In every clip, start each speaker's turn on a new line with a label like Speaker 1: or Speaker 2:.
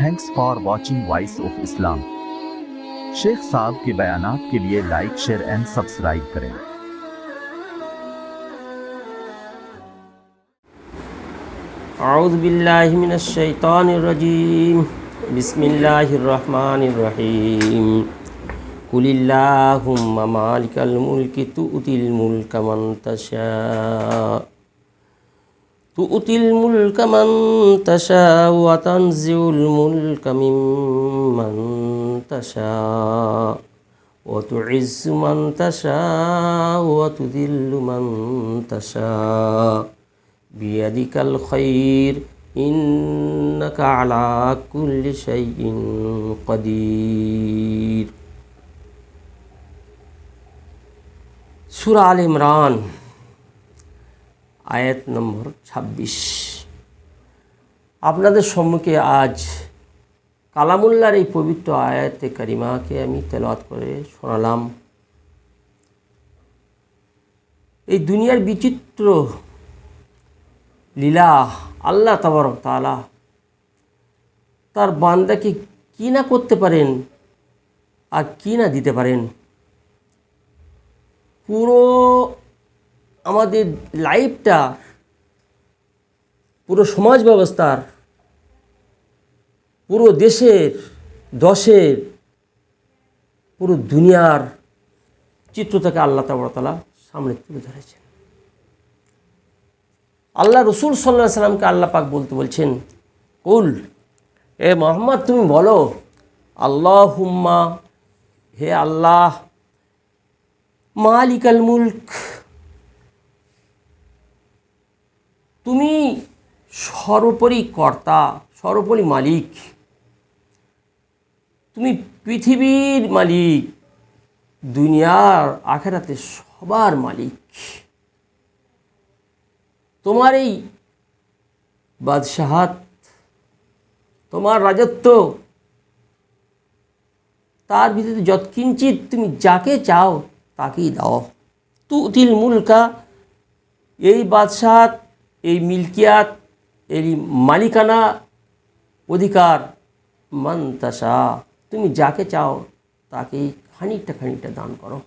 Speaker 1: Thanks for watching voice of Islam Sheikh साहब के बयान के लिए लाइक शेयर एंड सब्सक्राइब करें।
Speaker 2: आउज़बिल्लिमिनशैतानरजीम बसमीम कुल्लाम मालिकल मुल्क तुतिल मुल्क मन तशा تؤتي الملك من تشاء تؤتي الملك من تشاء وتنزع الملك ممن تشاء وتعز من تشاء وتذل من تشاء بيدك الخير إنك على كل شيء قدير সুরা আল ইমরান আয়াত নম্বর ছাব্বিশ। আপনাদের সম্মুখে আজ কালামুল্লার এই পবিত্র আয়াতে কারিমাকে আমি তেলাওয়াত করে শোনালাম। এই দুনিয়ার বিচিত্র লীলা আল্লাহ তাবারক তালা তার বান্দাকে কি না করতে পারেন আর কি না দিতে পারেন? পুরো আমাদের লাইফটা পুরো সমাজ ব্যবস্থার, পুরো দেশের, দশের, পুরো দুনিয়ার চিত্রটাকে আল্লাহ তালা সামনে তুলে ধরেছেন। আল্লাহ রসুল সাল্লাহ সাল্লামকে আল্লাহ পাক বলতে বলছেন, কুল, এ মোহাম্মদ তুমি বলো আল্লাহ হুম্মা হে আল্লাহ, মালিকাল মুল্ক তুমি সর্বোপরি কর্তা, সর্বোপরি মালিক। তুমি পৃথিবীর মালিক, দুনিয়ার, আখেরাতে সবার মালিক। তোমার এই বাদশাহাত, তোমার রাজত্ব, তার ভিতরে যৎকিঞ্চিত তুমি যাকে চাও, তাকেই দাও। তুতিল মুলকা, এই বাদশাহাত এই মিল্কিয়াত এই মালিকানা অধিকার মন্তাসা তুমি যাকে চাও তাকেই খানিকটা খানিকটা দান করো।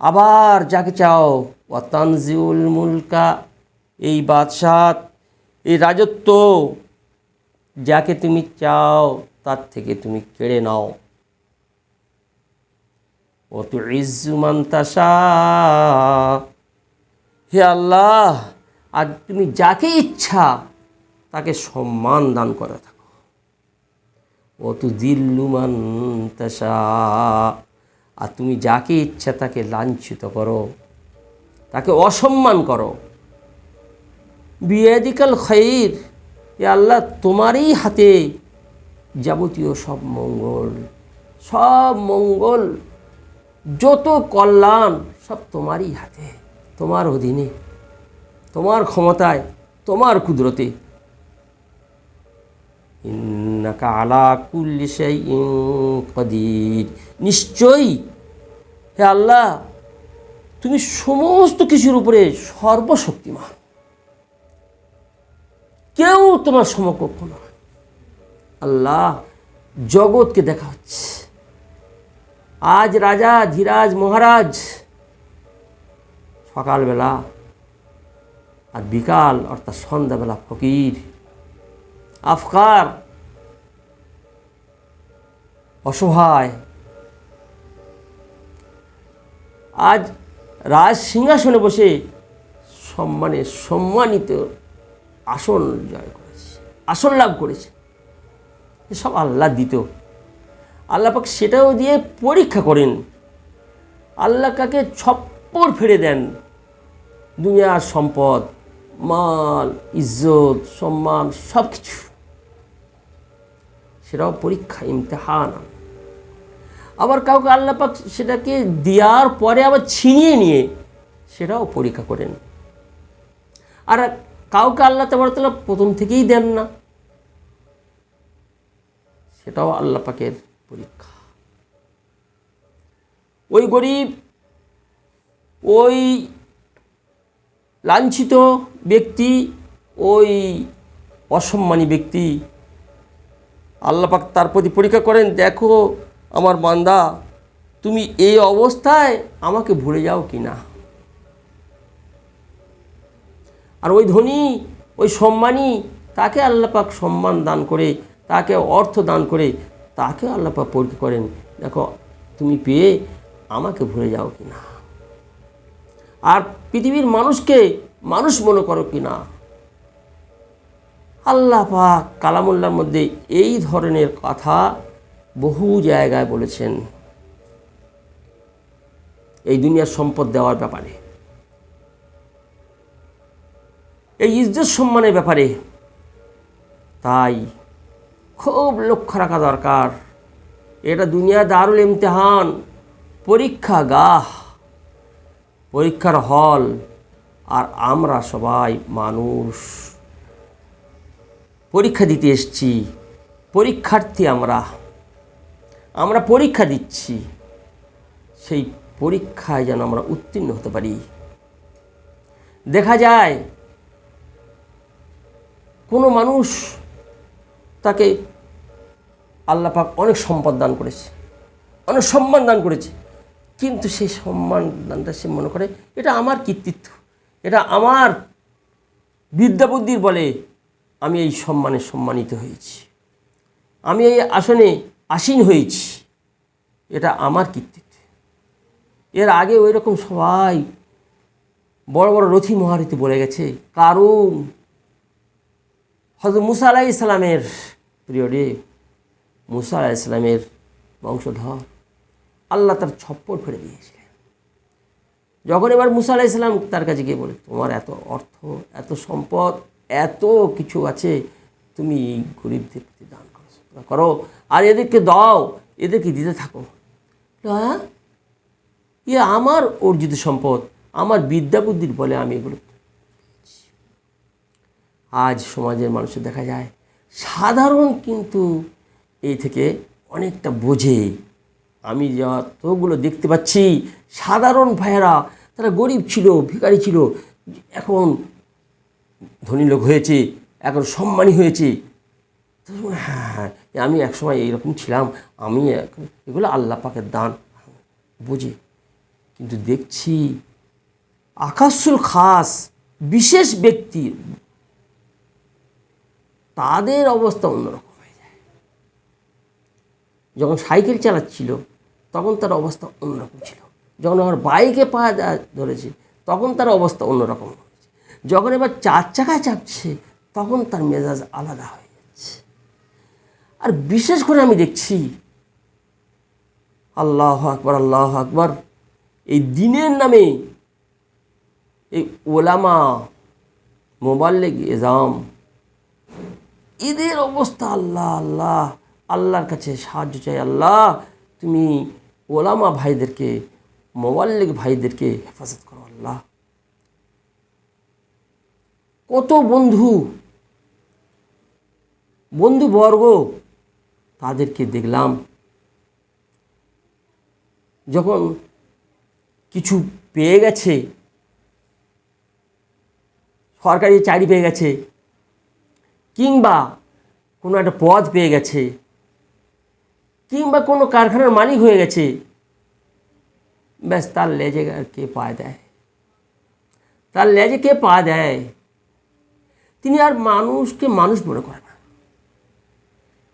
Speaker 2: আবার যাকে চাও, ওয়াতানজিউল মুলকা, এই বাদশাহ এই রাজত্ব, যাকে তুমি চাও তার থেকে তুমি কেড়ে নাও। ও তু ইজুমান্তাসা হে আল্লাহ, আর তুমি যাকে ইচ্ছা তাকে সম্মান দান করে থাকো। ও তু দিল্লুমান্তাসা আর তুমি যাকে ইচ্ছা তাকে লাঞ্ছিত করো, তাকে অসম্মান করো। বিয়াদিকাল খৈর এ আল্লাহ, তোমারই হাতে যাবতীয় সব মঙ্গল সব মঙ্গল, যত কল্যাণ সব তোমারই হাতে। তোমার অধীনে, তোমার ক্ষমতায়, তোমার কুদরতে। আলা কদির। নিশ্চয়ই, হে আল্লাহ, তুমি সমস্ত কিছুর উপরে সর্বশক্তিমান। কেউ তোমার সমকক্ষ নয়। আল্লাহ জগৎকে দেখা হচ্ছে। আজ রাজা, ধীরাজ, মহারাজ সকালবেলা আর বিকাল, অর্থাৎ সন্ধ্যাবেলা ফকির, আফকার, অসহায়। আজ রাজ সিংহাসনে বসে সম্মানে সম্মানিত আসন জয় করেছে, আসন লাভ করেছে। সব আল্লাহ দিত। আল্লাহ পাক সেটাও দিয়ে পরীক্ষা করেন। আল্লাহ কাকে ছপ্পর ফেলে দেন। দুনিয়ার সম্পদ, মাল, ইজ্জত, সম্মান সব কিছু সেটাও পরীক্ষা, ইমতেহান। আবার কাউকে আল্লাহ পাক সেটাকে দেওয়ার পরে আবার ছিনিয়ে নিয়ে সেটাও পরীক্ষা করেন। আর কাউকে আল্লাহ তালা প্রথম থেকেই দেন না। সেটাও আল্লাহ পাকের পরীক্ষা। ওই গরিব, ওই লাঞ্ছিত ব্যক্তি, ওই অসম্মানী ব্যক্তি। আল্লাহ পাক তার প্রতি পরীক্ষা করেন, দেখো আমার বান্দা, তুমি এই অবস্থায় আমাকে ভুলে যাও কি না? আর ওই ধনী, ওই সম্মানী, তাকে আল্লাপাক সম্মান দান করে, তাকে অর্থ দান করে, তাকে আল্লাপাক পরীক্ষা করেন, দেখো, তুমি পেয়ে আমাকে ভুলে যাও কি না? আর পৃথিবীর মানুষকে মানুষ মনে করো কি না আল্লাহ পাক কালামুল্লার মধ্যে এই ধরনের কথা বহু জায়গায় বলেছেন। এই দুনিয়ার সম্পদ দেওয়ার ব্যাপারে। এই ইজ্জত সম্মানের ব্যাপারে। তাই খুব লক্ষ্য রাখা দরকার। এটা দুনিয়া দারুল ইমতেহান পরীক্ষা গাহ পরীক্ষার হল। আর আমরা সবাই মানুষ। পরীক্ষা দিতে এসছি। পরীক্ষার্থী আমরা। আমরা পরীক্ষা দিচ্ছি। সেই পরীক্ষায় যেন আমরা উত্তীর্ণ হতে পারি। দেখা যায়, কোনো মানুষ তাকে আল্লাহ পাক অনেক সম্পদ দান করেছে। অনেক সম্মান দান করেছে। কিন্তু সেই সম্মান দানটা সে মনে করে, এটা আমার কৃতিত্ব। এটা আমার বিদ্যা বুদ্ধির বলে আমি এই সম্মানে সম্মানিত হয়েছি। আমি এই আসনে আসীন হয়েছি। এটা আমার কৃতিত্ব। এর আগে ওই রকম সবাই বড় বড় রথি মহারথী বলে গেছে। কারণ হজরত মুসা আলাহ ইসলামের পিরিয়ডে মুসা আলাহ ইসলামের বংশধর। আল্লাহ তার ছপ্পর ফেলে দিয়েছিলেন। যখন এবার মুসা আলাহ ইসলাম তার কাছে গিয়ে বলে, তোমার এত অর্থ, এত সম্পদ, এত কিছু আছে, তুমি এই গরিবদের প্রতি দান করো করো, আর এদেরকে দাও, এদেরকে দিতে থাকো। হ্যাঁ ইয়ে আমার অর্জিত সম্পদ, আমার বিদ্যা বুদ্ধির বলে আমি এগুলো আজ সমাজের মানুষের দেখা যায়, সাধারণ কিন্তু এই থেকে অনেকটা বোঝে আমি যতগুলো দেখতে পাচ্ছি, সাধারণ ভাইয়েরা, তারা গরিব ছিল, ভিখারি ছিল, এখন ধনী লোক হয়েছে, এখন সম্মানী হয়েছে। হ্যাঁ হ্যাঁ আমি একসময় এইরকম ছিলাম, আমি এগুলো আল্লাহ পাকের দান, বুঝি। কিন্তু দেখছি আকাশুল খাস, বিশেষ ব্যক্তি, তাদের অবস্থা অন্যরকম হয়ে যায়। যখন সাইকেল চালাচ্ছিল তখন তার অবস্থা অন্যরকম ছিল। যখন আমার বাইকে পা ধরেছে, তখন তার অবস্থা অন্যরকম হয়েছে। যখন এবার চার চাকায় চাপছে, তখন তার মেজাজ আলাদা হয়ে যাচ্ছে। আর বিশেষ করে আমি দেখছি, আল্লাহ আকবর আল্লাহ আকবর, এই দিনের নামে এই ওলামা মোবাল্লেগ এজাম, এদের অবস্থা আল্লাহ আল্লাহ, আল্লাহর কাছে সাহায্য চাই, আল্লাহ, তুমি ওলামা ভাইদেরকে মোবাল্লিক ভাইদেরকে হেফাজত করো আল্লাহ। কত বন্ধু বন্ধুবর্গ তাদেরকে দেখলাম। যখন কিছু পেয়ে গেছে, সরকারি চাকরি পেয়ে গেছে, কিংবা কোনো একটা পদ পেয়ে গেছে কিংবা কোনো কারখানার মালিক হয়ে গেছে, ব্যাস তার লেজে আর কে পা দেয়? তার লেজে কে পা দেয়? তিনি আর মানুষকে মানুষ মনে করে না।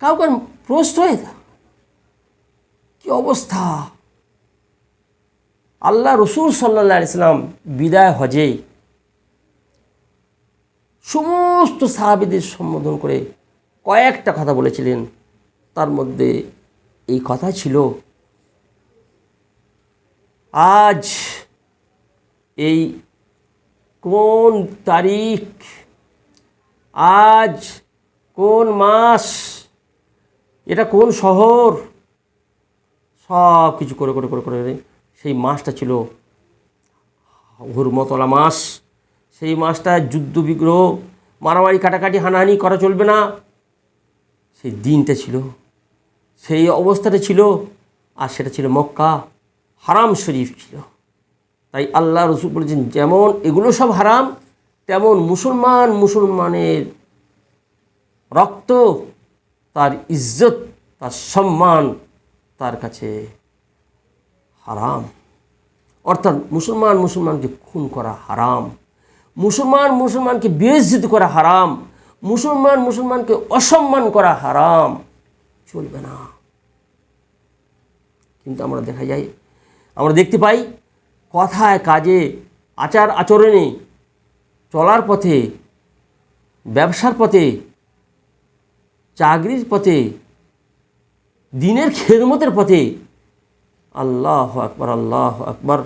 Speaker 2: কাউকে প্রশ্রয় দেয় কি অবস্থা? আল্লাহ রসুল সাল্লা ইসলাম বিদায় হজে সমস্ত সাহাবিদের সম্বোধন করে কয়েকটা কথা বলেছিলেন। তার মধ্যে এই কথা ছিল, আজ এই কোন তারিখ? আজ কোন মাস? এটা কোন শহর? সব কিছু করে করে করে করে সেই মাসটা ছিল হুরমতলা মাস। সেই মাসটা যুদ্ধ, বিগ্রহ, মারামারি, কাটাকাটি, হানাহানি করা চলবে না। সেই দিনটা ছিল। সেই অবস্থাটা ছিল, আর সেটা ছিল মক্কা। হারাম শরীফ ছিল। তাই আল্লাহ রসুল বলেছেন, যেমন এগুলো সব হারাম, তেমন মুসলমান মুসলমানের রক্ত, তার ইজ্জত, তার সম্মান তার কাছে হারাম। অর্থাৎ মুসলমান মুসলমানকে খুন করা হারাম, মুসলমান মুসলমানকে বিরোধিত করা হারাম, মুসলমান মুসলমানকে অসম্মান করা হারাম। চলবে না। কিন্তু আমরা দেখা যায়, আমরা দেখতে পাই, কথায় কাজে, আচার আচরণে, চলার পথে, ব্যবসার পথে, চাকরির পথে, দিনের খেদমতের পথে, আল্লাহ আকবর আল্লাহ আকবর,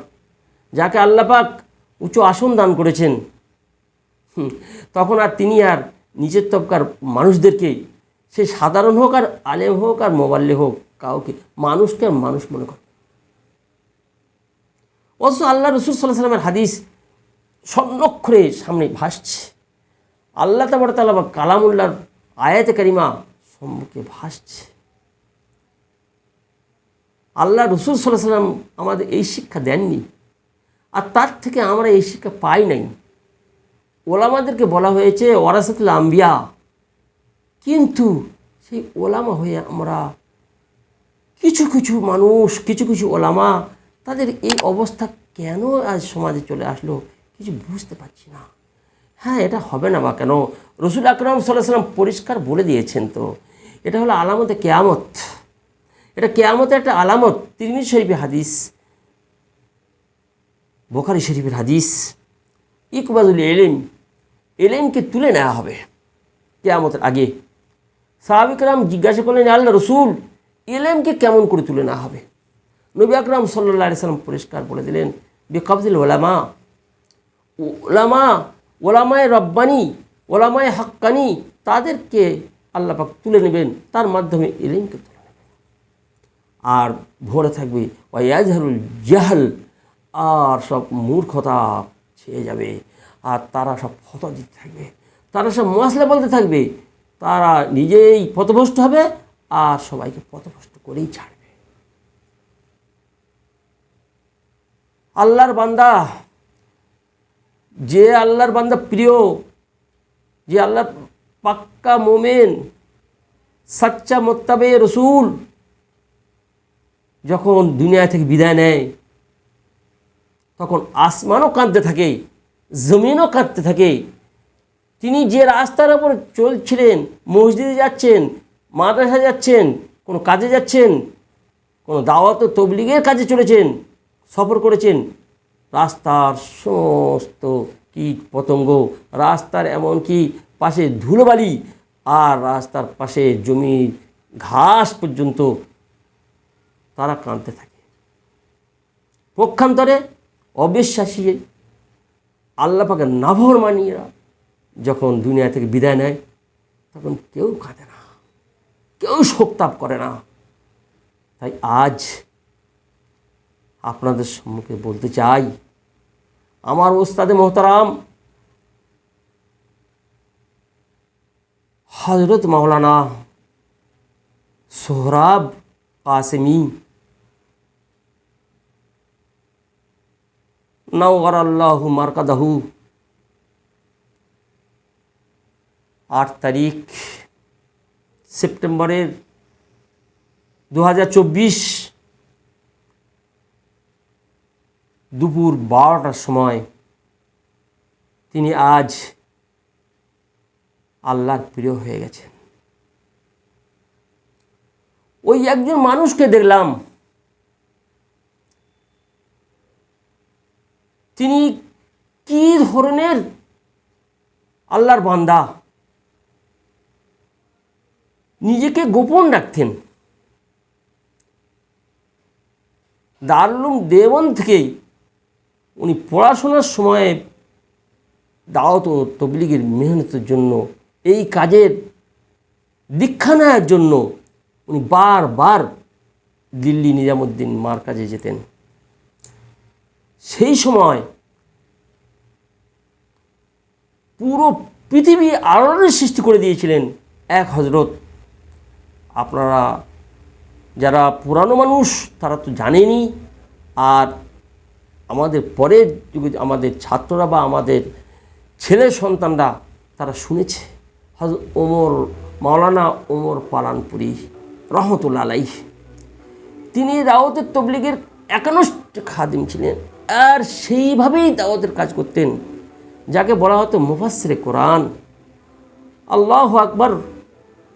Speaker 2: যাকে আল্লাপাক উঁচু আসন দান করেছেন। তখন আর তিনি আর নিজের তবকার মানুষদেরকে সে সাধারণ হোক আর আলেম হোক আর মোবাল্লে হোক কাউকে, মানুষকে আর মানুষ মনে করে। অথচ আল্লাহ রসুল সাল্লাহ সাল্লামের হাদিস স্বর্ণক্ষরে সামনে ভাসছে। আল্লাহ তাবার তালা বা কালামুল্লার আয়াত কারিমা সম্মুখে ভাসছে। আল্লাহ রসুল সাল্লাহ সাল্লাম আমাদের এই শিক্ষা দেননি, আর তার থেকে আমরা এই শিক্ষা পাই নাই। ওলামাদেরকে বলা হয়েছে ওরাসাতুল আম্বিয়া কিন্তু সেই ওলামা হয়ে আমরা কিছু কিছু মানুষ, কিছু কিছু ওলামা, তাদের এই অবস্থা কেন আজ সমাজে চলে আসলো কিছু বুঝতে পারছি না। হ্যাঁ এটা হবে না বা কেন? রসুল আকরম সাল্লাম পরিষ্কার বলে দিয়েছেন তো। এটা হলো আলামতে কেয়ামত। এটা কেয়ামতের একটা আলামত। তিরমিজ শরীফের হাদিস, বোখারি শরীফের হাদিস ইকবাদুল এলিম এলিমকে তুলে নেওয়া হবে কেয়ামতের আগে। সাহাবিকরাম জিজ্ঞাসা করলেন, আল্লাহ রসুল এলেমকে কেমন করে তুলে নেওয়া হবে? নবী আকরাম সাল্লা সাল্লাম পরিষ্কার বলে দিলেন বেকবদিল ওলামা ওলামা, ওলামায় রব্বানি, ওলামায় হাক্কানি, তাদেরকে আল্লাহ পাক তুলে নেবেন, তার মাধ্যমে এলেমকে তুলে নেবেন। আর ভরে থাকবে ওয়াজহারুল জাহাল, আর সব মূর্খতা ছেয়ে যাবে, আর তারা সব ফত দিতে থাকবে, তারা সব মশলা বলতে থাকবে তারা নিজেই পথভ্রষ্ট হবে আর সবাইকে পথভ্রষ্ট করেই ছাড়বে। আল্লাহর বান্দা, যে আল্লাহর বান্দা প্রিয়, যে আল্লাহর পাক্কা মোমেন, সাচ্চা মোত্তাবে রসুল, যখন দুনিয়া থেকে বিদায় নেয়, তখন আসমানও কাঁদতে থাকে, জমিনও কাঁদতে থাকে তিনি যে রাস্তার ওপর চলছিলেন, মসজিদে যাচ্ছেন মাদ্রাসা যাচ্ছেন, কোনো কাজে যাচ্ছেন, কোনো দাওয়াত তবলিগের কাজে চলেছেন, সফর করেছেন, রাস্তার সমস্ত কীট পতঙ্গ, রাস্তার এমনকি পাশে ধুলোবালি আর রাস্তার পাশে জমি ঘাস পর্যন্ত তারা কাঁদতে থাকে। পক্ষান্তরে অবিশ্বাসী আল্লাহ পাকে নাভর মানিয়েরা যখন দুনিয়া থেকে বিদায় নেয়, তখন কেউ কাঁদে না, কেউ শোকতাপ করে না। তাই আজ আপনাদের সম্মুখে বলতে চাই, আমার ওস্তাদে মোহতারাম হজরত মাওলানা সোহরাব কাসেমি নওয়ার আল্লাহ মার্কাদাহু আট তারিখ সেপ্টেম্বরের দু হাজার চব্বিশ দুপুর বারোটার সময় তিনি আজ আল্লাহর প্রিয় হয়ে গেছেন। ওই একজন মানুষকে দেখলাম। তিনি কি ধরনের আল্লাহর বান্দা? নিজেকে গোপন রাখতেন। দারুলুম দেবন থেকেই উনি পড়াশোনার সময়ে দাওয়াত ও তবলিগের মেহনতের জন্য, এই কাজের দীক্ষা নেওয়ার জন্য উনি বারবার দিল্লি নিজামুদ্দিন মার কাজে যেতেন। সেই সময় পুরো পৃথিবী আলোড়নের সৃষ্টি করে দিয়েছিলেন এক হজরত আপনারা যারা পুরানো মানুষ, তারা তো জানেনি আর আমাদের পরের যুগে আমাদের ছাত্ররা বা আমাদের ছেলে সন্তানরা, তারা শুনেছে। হজরত ওমর, মাওলানা ওমর পালানপুরি রহমতুল্লা আলাই তিনি দাওয়াতের তবলিগের একানষ্ট খাদিম ছিলেন। আর সেইভাবেই দাওয়াতের কাজ করতেন, যাকে বলা হতো মুফাসরে কোরআন। আল্লাহ আকবর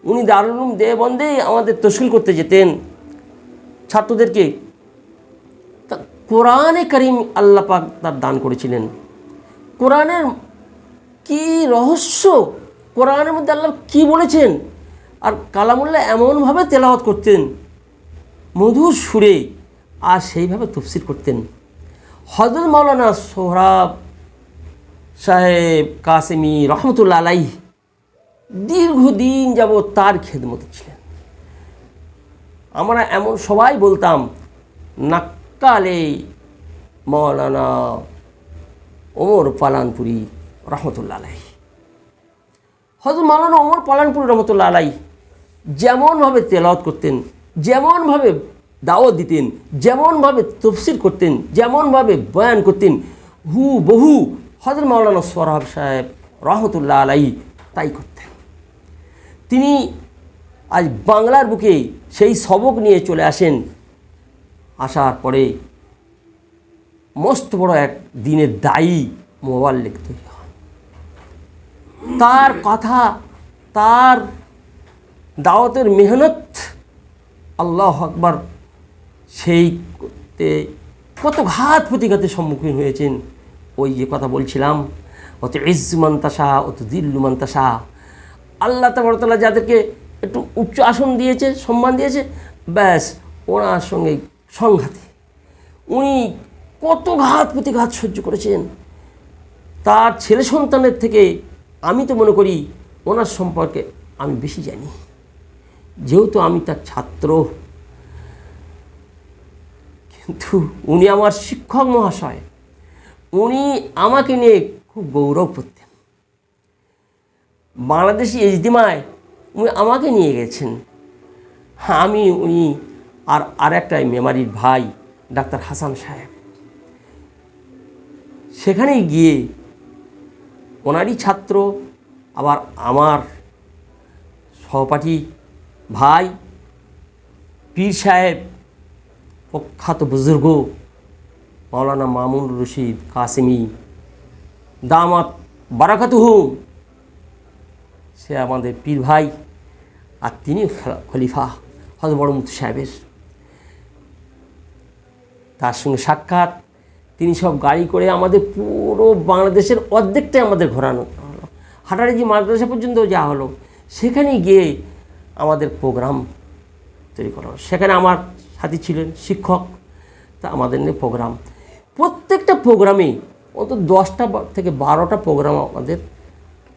Speaker 2: উনি দারুলুম দেবন্দেই আমাদের তশকিল করতে যেতেন। ছাত্রদেরকে তা কোরআনে করিম আল্লাহ পাক তার দান করেছিলেন। কোরআনের কি রহস্য? কোরআনের মধ্যে আল্লাহ কি বলেছেন? আর কালামুল্লাহ এমনভাবে তেলাওয়াত করতেন, মধুর সুরে আর সেইভাবে তফসির করতেন। হজরত মাওলানা সোহরাব সাহেব কাসেমি রহমতুল্লা আলাই দীর্ঘদিন যাব তার খেদমত ছিলেন। আমরা এমন সবাই বলতাম, নাক্কালে মৌলানা ওমর পালানপুরি রহমতুল্লা আলাই হয়তো মৌলানা ওমর পালানপুরি রহমতুল্লা আলাই যেমনভাবে তেলাওয়াত করতেন, যেমনভাবে দাওয়াত দিতেন, যেমনভাবে তফসির করতেন, যেমনভাবে বয়ান করতেন হু বহু হজরত মাওলানা সোহরাব সাহেব রহমতুল্লাহ আলাই তাই করতেন। তিনি আজ বাংলার বুকে সেই সবক নিয়ে চলে আসেন। আসার পরে মস্ত বড় এক দিনের দায়ী মোবাইল লিখতে তার কথা, তার দাওয়াতের মেহনত আল্লাহ আকবার সেই কত ঘাত প্রতিঘাতের সম্মুখীন হয়েছেন। ওই যে কথা বলছিলাম অত ইজমান্তাসা অত দিল্লুমান্তাসা আল্লাহ তাবরতাল্লাহ যাদেরকে একটু উচ্চ আসন দিয়েছে, সম্মান দিয়েছে, ব্যাস ওনার সঙ্গে সংঘাতে। উনি কত ঘাত প্রতিঘাত সহ্য করেছেন। তার ছেলে সন্তানের থেকে আমি তো মনে করি ওনার সম্পর্কে আমি বেশি জানি। যেহেতু আমি তার ছাত্র। কিন্তু উনি আমার শিক্ষক মহাশয়। উনি আমাকে নিয়ে খুব গৌরব করতেন বাংলাদেশি ইজদিমায় উনি আমাকে নিয়ে গেছেন। হ্যাঁ আমি উনি আর আরেকটা মেমারির ভাই, ডাক্তার হাসান সাহেব। সেখানে গিয়ে ওনারই ছাত্র, আবার আমার সহপাঠী ভাই, পীর সাহেব, প্রখ্যাত বুজুর্গ মৌলানা মামুন রশিদ কাসিমি, দামাত বারাকাতুহুম সে আমাদের পীর ভাই আর তিনি খলিফা হজরত বড় মুফতি সাহেবের। তার সঙ্গে সাক্ষাৎ, তিনি সব গাড়ি করে আমাদের পুরো বাংলাদেশের অর্ধেকটাই আমাদের ঘোরানো হলো। হাটারিজি মাদ্রাসা পর্যন্ত যাওয়া হলো। সেখানে গিয়ে আমাদের প্রোগ্রাম তৈরি করা সেখানে আমার সাথী ছিলেন শিক্ষক। তা আমাদের নিয়ে প্রোগ্রাম। প্রত্যেকটা প্রোগ্রামে অন্তত দশটা থেকে বারোটা প্রোগ্রাম আমাদের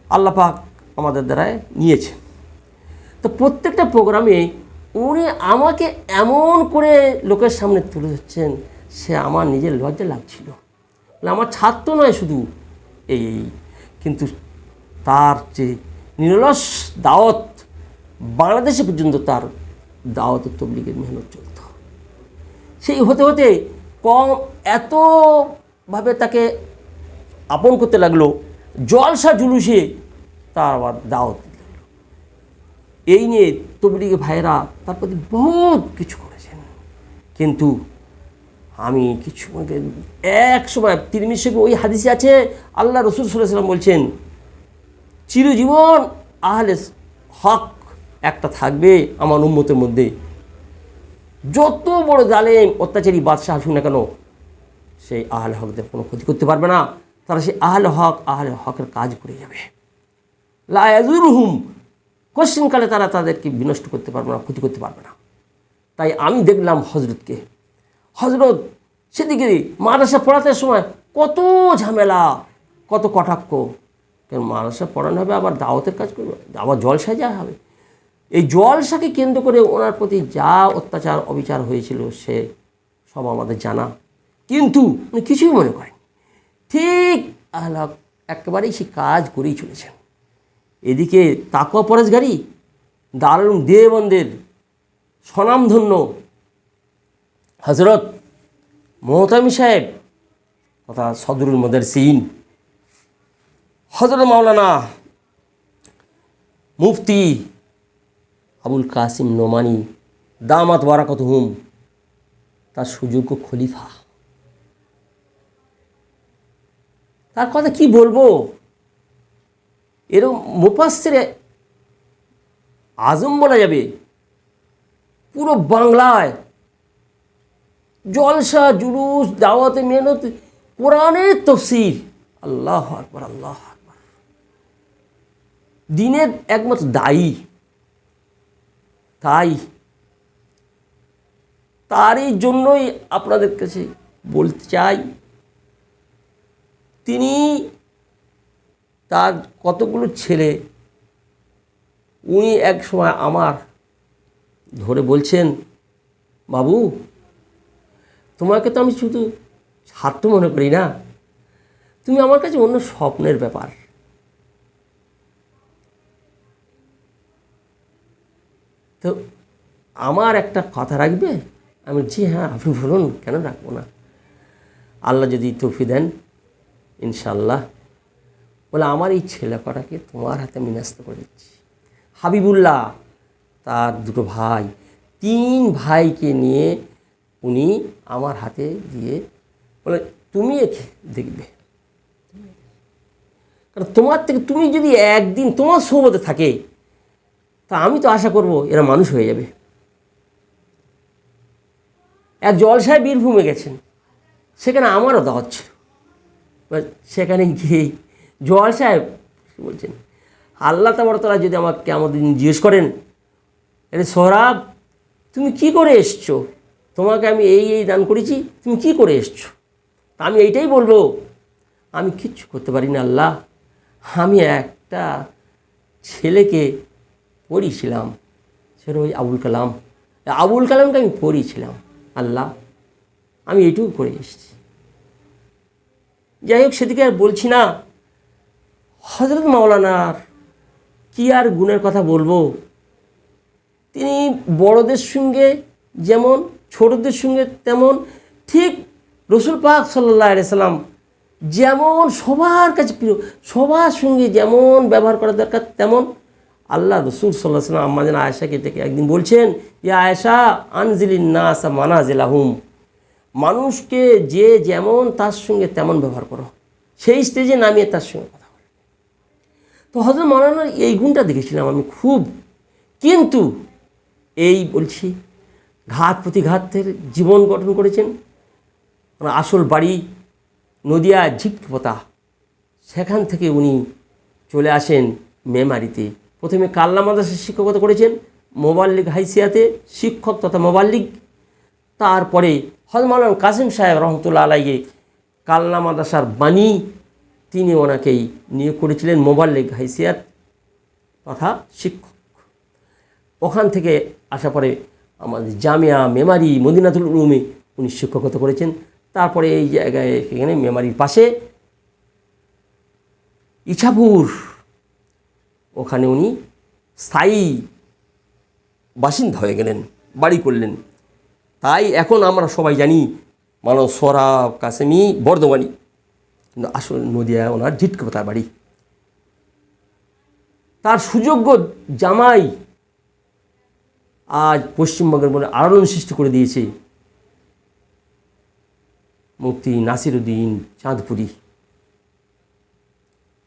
Speaker 2: আল্লাপাক আমাদের দ্বারায় নিয়েছে। তো প্রত্যেকটা প্রোগ্রামে উনি আমাকে এমন করে লোকের সামনে তুলে ধরছেন, সে আমার নিজের লজ্জা লাগছিল। আমার ছাত্র নয় শুধু এই এই। কিন্তু তার যে নিরলস দাওয়াত, বাংলাদেশে পর্যন্ত তার দাওয়াত তবলিগের মেহনত চলত। সেই হতে হতে কম এতভাবে তাকে আপন করতে লাগল, জলসা জুলুসে তার আবার দাওয়াত দিতে এই নিয়ে তবলিগে ভাইয়েরা তার প্রতি বহুত কিছু করেছেন। কিন্তু আমি কিছু এক সময় তিরমিশে ওই হাদিসে আছে, আল্লাহ রসুল সাল্লাম বলছেন, চিরজীবন আহলে হক একটা থাকবে আমার উন্মতের মধ্যে। যত বড় জালেম, অত্যাচারী, বাদশাহ আসুক না কেন, সেই আহলে হকদের কোনো ক্ষতি করতে পারবে না। তারা সেই আহলে হক, আহলে হকের কাজ করে যাবে। লায়াজুর হুম কোশ্চিনকালে তারা তাদেরকে বিনষ্ট করতে পারবে না, ক্ষতি করতে পারবে না। তাই আমি দেখলাম হজরতকে। হজরত সেদিকে মাদ্রাসা পড়াতে সময় কত ঝামেলা, কত কটাক্ষ। কেন মাদ্রাসা পড়ানো হবে, আবার দাওয়াতের কাজ করবে, আবার জলসায় যাওয়া হবে। এই জলসাকে কেন্দ্র করে ওনার প্রতি যা অত্যাচার, অবিচার হয়েছিল, সে সব আমাদের জানা। কিন্তু উনি কিছুই মনে করেন ঠিক আল্লাহ একেবারেই সে কাজ করেই চলেছেন। এদিকে তাকুয়া পরেশগারি দারুণ দেবন্দের স্বনামধন্য হজরত মোহতামি সাহেব তথা সদরুল মদের সিন হজরত মাওলানা মুফতি আবুল কাসিম নোমানি, দামাত বারাকত হুম তার সুযোগ্য খলিফা। তার কথা কি বলব? এরকম মুপাসের আজম বলা যাবে, পুরো বাংলায় জলসা, জুলুস, দাওয়াতে মেহনত, কোরআনের তফসির। আল্লাহ আকবর আল্লাহ আকবর। দিনের একমাত্র দায়ী। তাই তারই জন্যই আপনাদের কাছে বলতে চাই, তিনি তার কতগুলো ছেলে, উনি এক সময় আমার ধরে বলছেন, বাবু, তোমাকে তো আমি শুধু ছাত্র মনে করি না, তুমি আমার কাছে অন্য স্বপ্নের ব্যাপার। তো আমার একটা কথা রাখবে? আমি জি হ্যাঁ আপনি বলুন, কেন রাখব না? আল্লাহ যদি তফি দেন ইনশাল্লাহ বলে, আমার এই ছেলে কটাকে তোমার হাতে আমি ন্যস্ত করে দিচ্ছি। হাবিবুল্লাহ, তার দুটো ভাই, তিন ভাইকে নিয়ে উনি আমার হাতে দিয়ে বলে, তুমি একে দেখবে। কারণ তোমার থেকে তুমি যদি একদিন তোমার সোবতে থাকে, তা আমি তো আশা করব এরা মানুষ হয়ে যাবে। এক জলসায় বীরভূমে গেছেন, সেখানে আমারও দাওয়াত ছিল। সেখানে গিয়ে জল সাহেব বলছেন? আল্লাহ তালা যদি আমাকে দিন জিজ্ঞেস করেন, আরে সোহরাব, তুমি কি করে এসছো? তোমাকে আমি এই এই দান করেছি, তুমি কি করে এসছো? আমি এইটাই বলব, আমি কিচ্ছু করতে পারি না আল্লাহ। আমি একটা ছেলেকে পড়িয়েছিলাম সেটা ওই আবুল কালাম। আবুল কালামকে আমি পড়িয়েছিলাম আল্লাহ। আমি এইটুকু করে এসেছি। যাই হোক, সেদিকে আর বলছি না। হজরত মাওলানার কি আর গুণের কথা বলব? তিনি বড়দের সঙ্গে যেমন, ছোটদের সঙ্গে তেমন, ঠিক রসুল পাক সাল্লাহ সাল্লাম যেমন সবার কাছে প্রিয়, সবার সঙ্গে যেমন ব্যবহার করা দরকার, তেমন আল্লাহ রসুল সাল্লাহ সাল্লাম আমাদের আয়েশাকে থেকে একদিন বলছেন যে আয়েশা, আনজিলিন নাসা মানাজিলাহুম। মানুষকে যে যেমন তার সঙ্গে তেমন ব্যবহার করো। সেই স্টেজে নামিয়ে তার সঙ্গে তো হজরত মাওলানার এই গুণটা দেখেছিলাম আমি খুব। কিন্তু এই বলছি, ঘাত প্রতিঘাতের জীবন গঠন করেছেন। আসল বাড়ি নদিয়া ঝিকপোতা। সেখান থেকে উনি চলে আসেন মেমারিতে। প্রথমে কাল্লা মাদ্রাসার শিক্ষকতা করেছেন মোবাল্লিক হাইসিয়াতে, শিক্ষক তথা মোবাল্লিক। তারপরে হজমালান কাসিম সাহেব রহমতুল্লাহ আলাইকে কালনা মাদ্রাসার বাণী তিনি ওনাকেই নিয়োগ করেছিলেন মোবাল্লিক হাইসিয়াত তথা শিক্ষক। ওখান থেকে আসা পরে আমাদের জামিয়া মেমারি মদিনাতুল উলুমে উনি শিক্ষকতা করেছেন। তারপরে এই জায়গায় এখানে মেমারির পাশে ইছাপুর, ওখানে উনি স্থায়ী বাসিন্দা হয়ে গেলেন, বাড়ি করলেন। তাই এখন আমরা সবাই জানি মানব সরাব কাসেমি, বর্ধমানি। আসল নদিয়া ওনার ঝিটকপাতার বাড়ি। তার সুযোগ্য জামাই আজ পশ্চিমবঙ্গের মনে আলোড়ন সৃষ্টি করে দিয়েছে মুফতি নাসিরুদ্দিন চাঁদপুরি।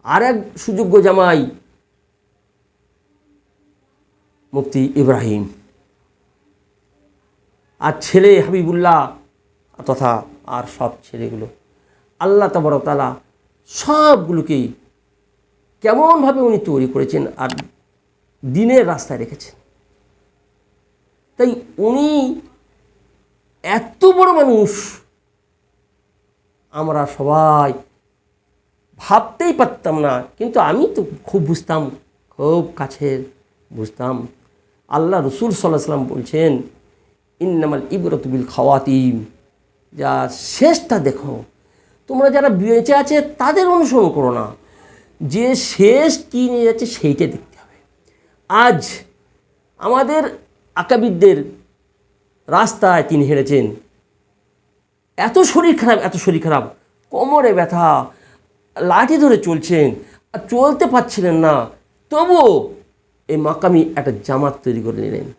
Speaker 2: আর এক সুযোগ্য জামাই মুক্তি ইব্রাহিম। আর ছেলে হাবিবুল্লাহ তথা আর সব ছেলেগুলো। আল্লাহ তালা সবগুলোকেই কেমনভাবে উনি তৈরি করেছেন আর দিনের রাস্তায় রেখেছেন। তাই উনি এত বড় মানুষ, আমরা সবাই ভাবতেই পারতাম না, কিন্তু আমি তো খুব বুঝতাম, খুব কাছের বুঝতাম। আল্লাহ রসুল সাল্লাহ সাল্লাম বলছেন, ইন্নামাল ইবরতবিল খাওয়াতিম। যা শেষটা দেখো তোমরা যারা বেঁচে আছে, তাদের অনুসরণ করো না। যে শেষ কী নিয়ে যাচ্ছে, সেইটা দেখতে হবে। আজ আমাদের আকাবিদদের রাস্তায় তিনি হেরেছেন এত শরীর খারাপ, এত শরীর খারাপ। কোমরে ব্যথা, লাঠি ধরে চলছেন, আর চলতে পারছিলেন না। তবুও এই মাকামি একটা জামাত তৈরি করে নিলেন।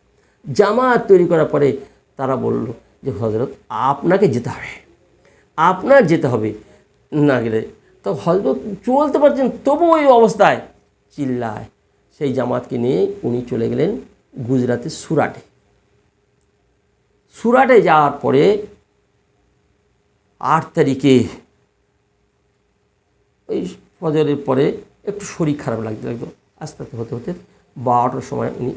Speaker 2: জামাত তৈরি করার পরে তারা বলল যে হজরত আপনাকে যেতে হবে। আপনার যেতে হবে না গেলে। তো হজরত চলতে পারছেন তবু ওই অবস্থায় চিল্লায়। সেই জামাতকে নিয়ে উনি চলে গেলেন গুজরাটের সুরাটে। সুরাটে যাওয়ার পরে আট তারিখে ওই ফজরের পরে একটু শরীর খারাপ লাগতে লাগতো আস্তে আস্তে হতে হতে বারোটার সময় উনি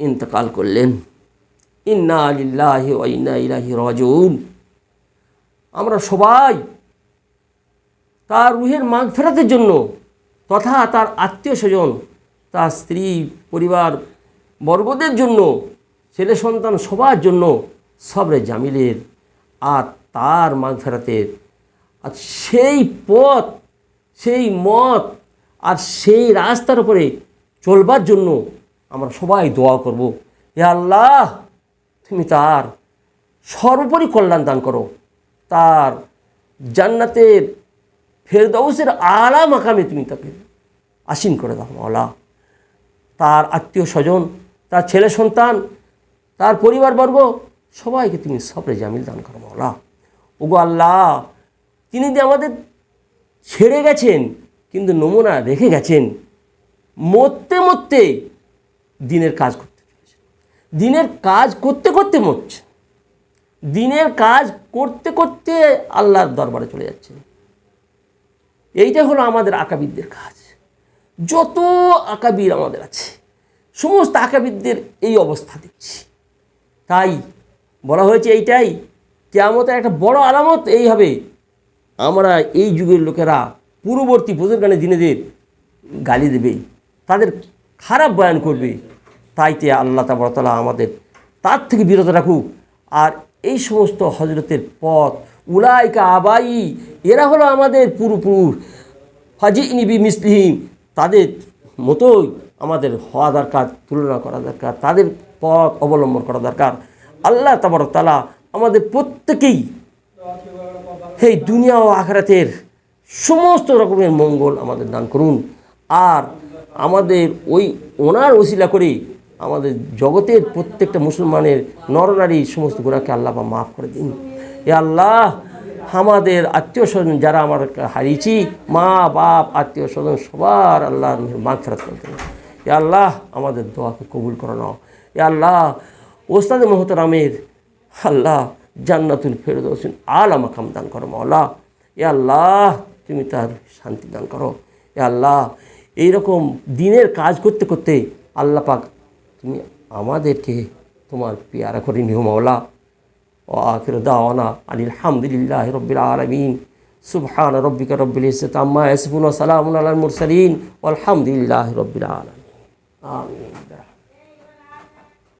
Speaker 2: ইন্তকাল করলেন। ইন্না আলিল্লাহি ইন্না ইলাহি রাজিউন। আমরা সবাই তার রুহের মাগ ফেরাতের জন্য তথা তার আত্মীয় স্বজন, তার স্ত্রী, পরিবার বর্গদের জন্য, ছেলে সন্তান সবার জন্য সবরে জামিলের আর তার মাগ ফেরাতের। আর সেই পথ, সেই মত আর সেই রাস্তার উপরে চলবার জন্য আমরা সবাই দোয়া করব। এ আল্লাহ, তুমি তার সর্বোপরি কল্যাণ দান করো। তার জান্নাতের ফেরদৌসের আলা মাকামে তুমি তাকে আসীন করে দাও, মাওলা। তার আত্মীয় স্বজন, তার ছেলে সন্তান, তার পরিবারবর্গ সবাইকে তুমি সবরে জামিল দান করো, মাওলা। ওগো আল্লাহ, তিনি যে আমাদের ছেড়ে গেছেন, কিন্তু নমুনা রেখে গেছেন, মরতে মরতে দিনের কাজ করতে দিনের কাজ করতে করতে মরছে। দিনের কাজ করতে করতে আল্লাহর দরবারে চলে যাচ্ছে। এইটা হলো আমাদের আকাবিদদের কাজ। যত আকাবির আমাদের আছে, সমস্ত আকাবিদদের এই অবস্থা দেখছি। তাই বলা হয়েছে এইটাই, কেয়ামতের একটা বড় আলামত এই হবে। আমরা এই যুগের লোকেরা পূর্ববর্তী বুজুর্গানে দিনেদের গালি দেবে, তাদের খারাপ বয়ান করবে। তাইতে আল্লাহ তাবরতলা আমাদের তার থেকে বিরত রাখুক। আর এই সমস্ত হজরতের পথ। উলাইকা আবাই, এরা হলো আমাদের পূর্বপুরুষ। হাজি ইনিবি মিসলিম তাদের মতোই আমাদের হওয়া দরকার, তুলনা করা দরকার, তাদের পথ অবলম্বন করা দরকার। আল্লাহ তাবরতলা আমাদের প্রত্যেকেই এই দুনিয়া ও আখরাতের সমস্ত রকমের মঙ্গল আমাদের দান করুন। আর আমাদের ওই ওনার ওসিলা করে আমাদের জগতের প্রত্যেকটা মুসলমানের নরনারী সমস্ত গুণাকে আল্লাহ বা মাফ করে দিন। এ আল্লাহ, আমাদের আত্মীয় স্বজন যারা আমার হারিয়েছি, মা, বাপ, আত্মীয় স্বজন, সবার আল্লাহ মাঘ ফেরত করতে এ আল্লাহ, আমাদের দোয়াকে কবুল করে নাও। এ আল্লাহ, ওস্তাদ মোহতরামের, আল্লাহ, জান্নাতুল ফেরদৌসিন আল আমাকাম দান করো মাওলা। এ আল্লাহ, তুমি তার শান্তি দান করো। এ আল্লাহ, এইরকম দিনের কাজ করতে করতে আল্লাহ পাক তুমি আমাদেরকে তোমার পেয়ারা করে নিও মাওলা। ও আখির দাওয়ানা আনিল হামদুলিল্লাহ রব্বিল আলমিন। সুবহান রব্বিকা রব্বিল ইসত আম্মা ইয়াসিফুন সালামুন আলাল মুরসালিন। আলহামদুলিল্লাহ রব্বিল আলমিন। আমিন।